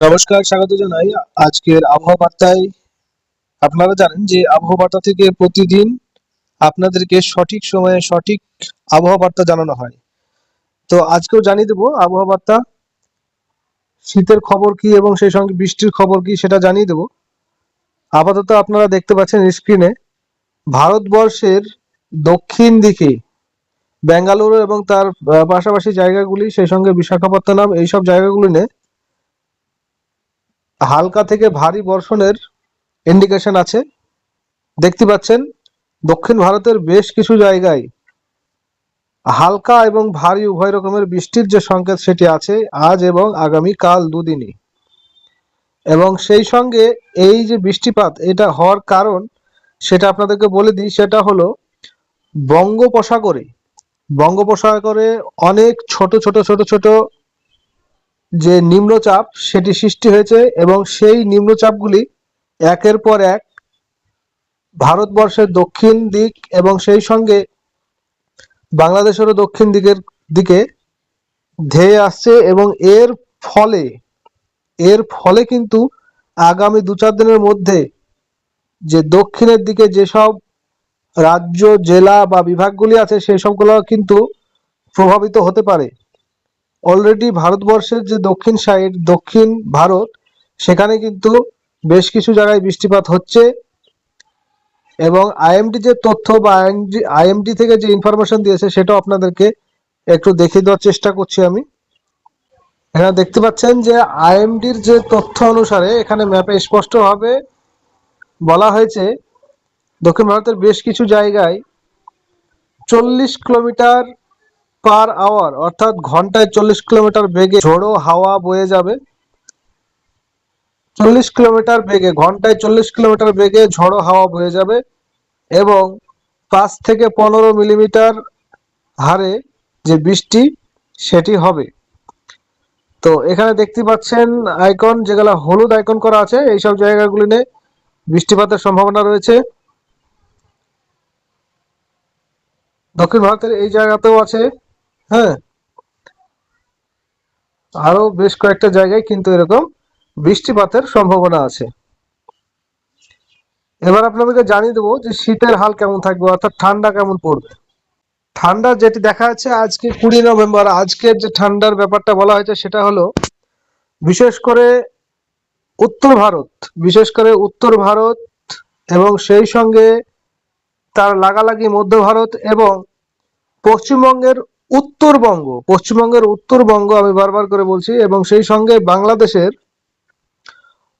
নমস্কার, স্বাগত জানাই আজকের আবহাওয়া বার্তায় আপনারা জানেন যে আবহাওয়া বার্তা থেকে প্রতিদিন আপনাদেরকে সঠিক সময়ে সঠিক আবহাওয়া বার্তা জানানো হয়। তো আজকেও জানিয়ে দেবো আবহাওয়া বার্তা শীতের খবর কি এবং সেই সঙ্গে বৃষ্টির খবর কি সেটা জানিয়ে দেবো। আপাতত আপনারা দেখতে পাচ্ছেন স্ক্রিনে ভারতবর্ষের দক্ষিণ দিকে বেঙ্গালুরু এবং তার পাশাপাশি জায়গাগুলি, সেই সঙ্গে বিশাখাপত্তনম, এইসব জায়গাগুলি নিয়ে হালকা থেকে ভারী বর্ষণের ইন্ডিকেশন আছে। দেখতে পাচ্ছেন, দক্ষিণ ভারতের বেশ কিছু জায়গায় হালকা এবং ভারী উভয় রকমের বৃষ্টির যে সংকেত সেটি আছে আজ এবং আগামী কাল দুদিনই এবং সেই সঙ্গে এই যে বৃষ্টিপাত, এটা হওয়ার কারণ সেটা আপনাদেরকে বলে দিই, সেটা হলো বঙ্গোপসাগরে। বঙ্গোপসাগরে অনেক ছোট ছোট ছোট ছোট যে নিম্নচাপ সেটি সৃষ্টি হয়েছে এবং সেই নিম্নচাপগুলি একের পর এক ভারতবর্ষের দক্ষিণ দিক এবং সেই সঙ্গে বাংলাদেশেরও দক্ষিণ দিকের দিকে ধেয়ে আসছে এবং এর ফলে এর ফলে কিন্তু আগামী দু চার দিনের মধ্যে যে দক্ষিণের দিকে যেসব রাজ্য, জেলা বা বিভাগগুলি আছে, সেই সবগুলো কিন্তু প্রভাবিত হতে পারে। অলরেডি ভারতবর্ষের যে দক্ষিণ সাইড দক্ষিণ ভারত, সেখানে কিন্তু বেশ কিছু জায়গায় বৃষ্টিপাত হচ্ছে। এবং আইএমডি যে তথ্য বা আইএমডি থেকে যে ইনফরমেশন দিয়েছে, সেটাও আপনাদেরকে একটু দেখিয়ে দেওয়ার চেষ্টা করছি আমি। এখানে দেখতে পাচ্ছেন যে আইএমডির যে তথ্য অনুসারে এখানে ম্যাপে স্পষ্টভাবে বলা হয়েছে, দক্ষিণ ভারতের বেশ কিছু জায়গায় চল্লিশ কিলোমিটার পার আওয়ার, অর্থাৎ ঘন্টায় চল্লিশ কিলোমিটার বেগে ঝোড়ো হাওয়া বয়ে যাবে। চল্লিশ কিলোমিটার বেগে, ঘন্টায় চল্লিশ কিলোমিটার বেগে ঝড়ো হাওয়া বয়ে যাবে এবং পাঁচ থেকে পনেরো মিলিমিটার হারে যে বৃষ্টি, সেটি হবে। তো এখানে দেখতে পাচ্ছেন আইকন যেগুলো হলুদ আইকন করা আছে, এইসব জায়গাগুলি নিয়ে বৃষ্টিপাতের সম্ভাবনা রয়েছে। দক্ষিণ ভারতের এই জায়গাতেও আছে। হ্যাঁ। আরও বেশ কয়েকটা জায়গায় কিন্তু এরকম বৃষ্টিপাতের সম্ভাবনা আছে। এবার আপনাদেরকে জানিয়ে দেবো যে শীতের হাল কেমন থাকবে, অর্থাৎ ঠান্ডা কেমন পড়বে। ঠান্ডা যেটি দেখা যাচ্ছে আজকে কুড়ি নভেম্বর, আজকের যে ঠান্ডার ব্যাপারটা বলা হয়েছে সেটা হলো, বিশেষ করে উত্তর ভারত, বিশেষ করে উত্তর ভারত এবং সেই সঙ্গে তার লাগালাগি মধ্য ভারত এবং পশ্চিমবঙ্গের উত্তরবঙ্গ, পশ্চিমবঙ্গের উত্তরবঙ্গ আমি বারবার করে বলছি এবং সেই সঙ্গে বাংলাদেশের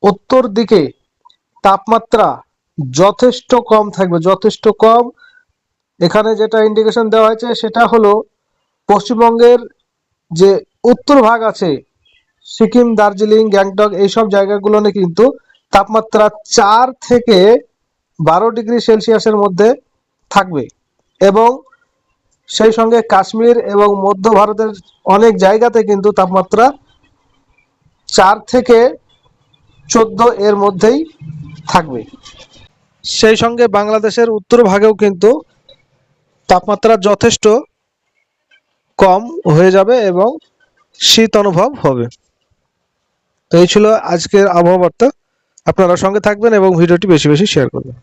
উত্তর দিকে তাপমাত্রা যথেষ্ট কম থাকবে, যথেষ্ট কম। এখানে যেটা ইন্ডিকেশন দেওয়া হয়েছে সেটা হলো পশ্চিমবঙ্গের যে উত্তর ভাগ আছে, সিকিম, দার্জিলিং, গ্যাংটক, এইসব জায়গাগুলোতে কিন্তু তাপমাত্রা চার থেকে বারো ডিগ্রি সেলসিয়াসের মধ্যে থাকবে। এবং সেই সঙ্গে কাশ্মীর এবং মধ্য ভারতের অনেক জায়গাতে কিন্তু তাপমাত্রা চার থেকে চোদ্দ এর মধ্যেই থাকবে। সেই সঙ্গে বাংলাদেশের উত্তর ভাগেও কিন্তু তাপমাত্রা যথেষ্ট কম হয়ে যাবে এবং শীত অনুভব হবে। তো এই ছিল আজকের আবহাওয়া বার্তা। আপনারা সঙ্গে থাকবেন এবং ভিডিওটি বেশি বেশি শেয়ার করবেন।